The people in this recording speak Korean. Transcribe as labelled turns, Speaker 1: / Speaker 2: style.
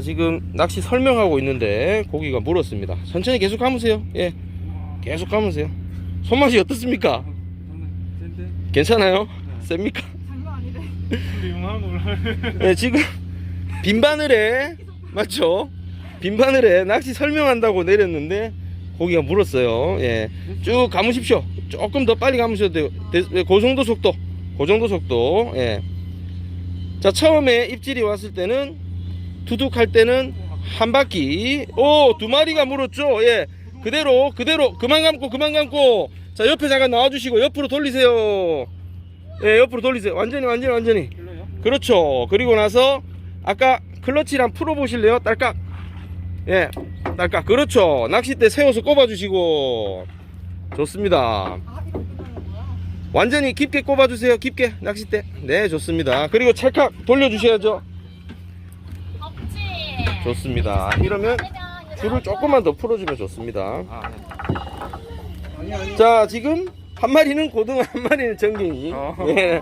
Speaker 1: 지금 낚시 설명하고 있는데 고기가 물었습니다. 천천히 계속 감으세요. 예, 계속 감으세요. 손맛이 어떻습니까? 괜찮아요? 셉니까?
Speaker 2: 장난 아니래.
Speaker 1: 예, 지금 빈 바늘에 맞죠? 빈 바늘에 낚시 설명한다고 내렸는데 고기가 물었어요. 예, 쭉 감으십시오. 조금 더 빨리 감으셔도 돼요. 그 정도 속도, 그 정도 속도. 예. 자, 처음에 입질이 왔을 때는 두둑할 때는 한 바퀴. 오, 두 마리가 물었죠. 예, 그대로, 그대로, 그만 감고, 그만 감고. 자, 옆에 잠깐 나와주시고 옆으로 돌리세요. 예, 옆으로 돌리세요. 완전히, 완전히, 완전히. 그렇죠. 그리고 나서 아까 클러치랑 풀어 보실래요? 딸깍. 예, 딸깍. 그렇죠. 낚싯대 세워서 꼽아 주시고 좋습니다. 완전히 깊게 꼽아 주세요. 깊게 낚싯대. 네, 좋습니다. 그리고 찰칵 돌려 주셔야죠. 좋습니다. 이러면 줄을 조금만 더 풀어 주면 좋습니다. 자, 지금 한 마리는 고등어, 한 마리는 정갱이. 예.